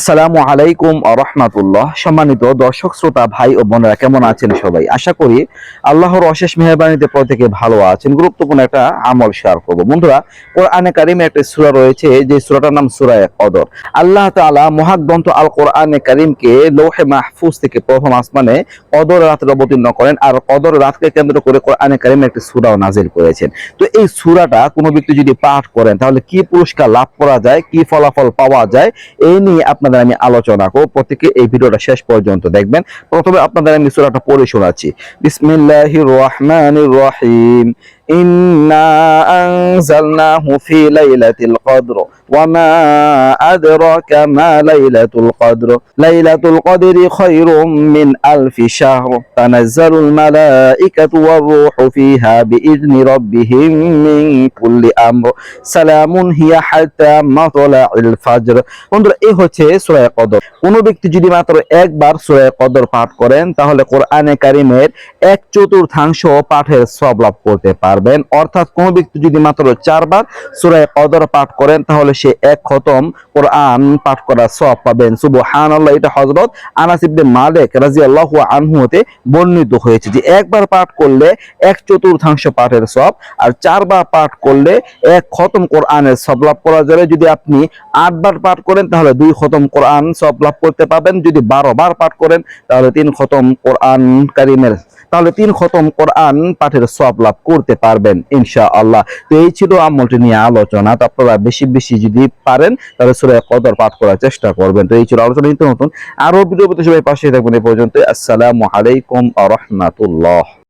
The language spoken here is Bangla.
আসসালামু আলাইকুম রহমাতুল্লাহ। সম্মানিত দর্শক, শ্রোতা, ভাই ও বোনেরা, কেমন আছেন সবাই? আশা করি আল্লাহর অশেষ মেহরবানিতে প্রত্যেকে ভালো আছেন। গুরুত্বপূর্ণ একটা আমল শেয়ার করব। বন্ধুরা, কোরআনে কারিমে একটা সূরা রয়েছে, যে সূরাটার নাম সূরা কদর। আল্লাহ তাআলা মহাগ্রন্থ আল কোরআনে কারিমকে লৌহে মাহফুজ থেকে প্রথম আসমানে কদর রাতে অবতীর্ণ করেন আর কদর রাতকে কেন্দ্র করে কোরআনে কারিমে একটি সূরাও নাজিল করেছেন। তো এই সুরাটা কোনো ব্যক্তি যদি পাঠ করেন, তাহলে কি পুরস্কার লাভ করা যায়, কি ফলাফল পাওয়া যায়, এই নিয়ে আপনাদের আমি আলোচনা করব। প্রত্যেকে এই ভিডিওটা শেষ পর্যন্ত দেখবেন। প্রথমে আপনাদের আমি সূরাটা পড়ে শোনাচ্ছি। বিসমিল্লাহির রহমানির রহিম। ইন্না ফি লাইলাতিল কদর ওয়ামা আদরাকা মা লাইলাতুল কদর লাইলাতুল কদরি খায়রুম মিন আলফি শাহর তানাজ্জালুল মালাইকাতু ওয়ার রূহু ফিহা বিইذনি রাব্বিহিম মিন কুল্লি আমর সালামুন হিয়া হাত্তা মাতলাইল ফাজর বন্ধুরা, এই হচ্ছে সূরা কদর। কোন ব্যক্তি যদি মাত্র একবার সূরা কদর পাঠ করেন, তাহলে কোরআনে কারিমের এক চতুর্থাংশ পাঠের সব লাভ করতে পারবেন। অর্থাৎ কোন ব্যক্তি যদি মাত্র চারবার সূরা কদর পাঠ করেন, তাহলে সে এক খতম কোরআন পাঠ করার সব পাবেন। সুবহানাল্লাহ, এটা হযরত আনাস ইবনে মালিক রাদিয়াল্লাহু আনহু হতে বর্ণিত হয়েছে যে একবার পাঠ করলে এক চতুর্থাংশ পাঠের সব আর চারবার পাঠ করলে এক খতম কোরআনের সব লাভ করা যাবে। যদি আপনি আটবার পাঠ করেন, তাহলে দুই খতম কোরআন সব লাভ করতে পাবেন যদি বারো বার পাঠ করেন, তাহলে তিন খতম কোরআন কারিমের, তাহলে তিন খতম কোরআন পাঠের সব লাভ করতে পারবেন ইনশা আল্লাহ তো এই ছিল আমলটি নিয়ে আলোচনা। তো আপনারা বেশি বেশি যদি পারেন, তাহলে সুরে কদর পাঠ করার চেষ্টা করবেন। তো এই ছিল আলোচনা, নিত্য নতুন। আরও ভিডিও সবাই পাশে থাকবেন। এই পর্যন্ত আসসালামু আলাইকুম রহমাতুল্লাহ।